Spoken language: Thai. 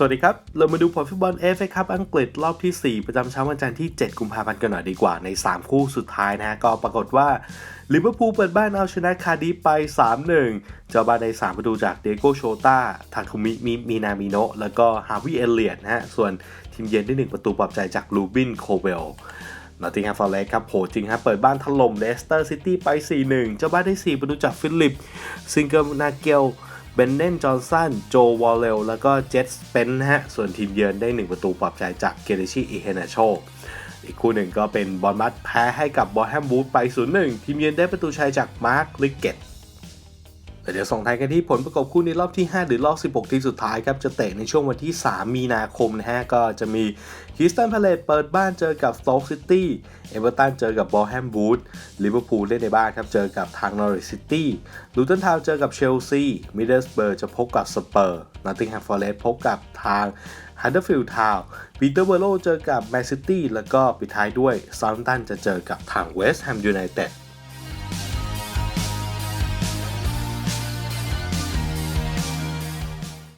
สวัสดีครับ เรามาดูผลฟุตบอลเอฟเอคัพอังกฤษรอบที่ 4 ประจำเช้าวันจันทร์ที่ 7 กุมภาพันธ์กันหน่อยดีกว่าใน 3 คู่สุดท้ายนะฮะก็ปรากฏว่าลิเวอร์พูลเปิดบ้านเอาชนะคาดิฟไป 3-1 เจ้าบ้านใน 3 ประตูจากเดโกโชตาทาคุมิมิมีนามิโนะแล้วก็ฮาวิเอเลียตนะฮะ ส่วนทีมเยือนได้ 1 ประตูปลอบใจจากลูบินโคเวลนอตติงแฮมฟอร์เรสครับโหจริงฮะเปิดบ้านถล่มเลสเตอร์ซิตี้ไป 4-1 เจ้าบ้านได้ 4 ประตูจากฟิลิป ซิงเกิลนาเกล เบนเนนจอห์นสัน โจวอลเลลแล้วก็เจสเปนฮะ ส่วนทีมเยือนได้ 1 ประตูปลอบใจจากเกเรชิอิเฮนาโชอีกคู่หนึ่งก็เป็นบอลมัดแพ้ให้กับบอลแฮมบูธไป 0-1 ทีมเยือนได้ประตูชัยจากมาร์คลิกเกต แต่เดี๋ยวส่งท้ายกันที่ผลประกอบคู่ในรอบที่ 5 หรือรอบ 16 ทีมสุดท้ายครับ จะเตะในช่วงวันที่ 3 มีนาคมนะฮะ ก็จะมีฮิสตันพาเลตเปิดบ้านเจอกับสโต๊กซิตี้เอเวอร์ตันเจอกับบอลแฮมบูธลิเวอร์พูลเล่นในบ้านครับ เจอกับทางนอริซิตี้ลูตันทาวเจอกับเชลซีมิดเดิลสเบอร์จะพบกับสเปอร์นอตติงแฮมฟอร์เรสต์พบกับทางฮันเดอร์ฟิลด์ทาวปีเตอร์เบอร์โลเจอกับแมนซิตี้แล้วก็ปิดท้ายด้วยซา u ์ตันจะเจอกับทางเวสต์แฮมยูไนเต็ด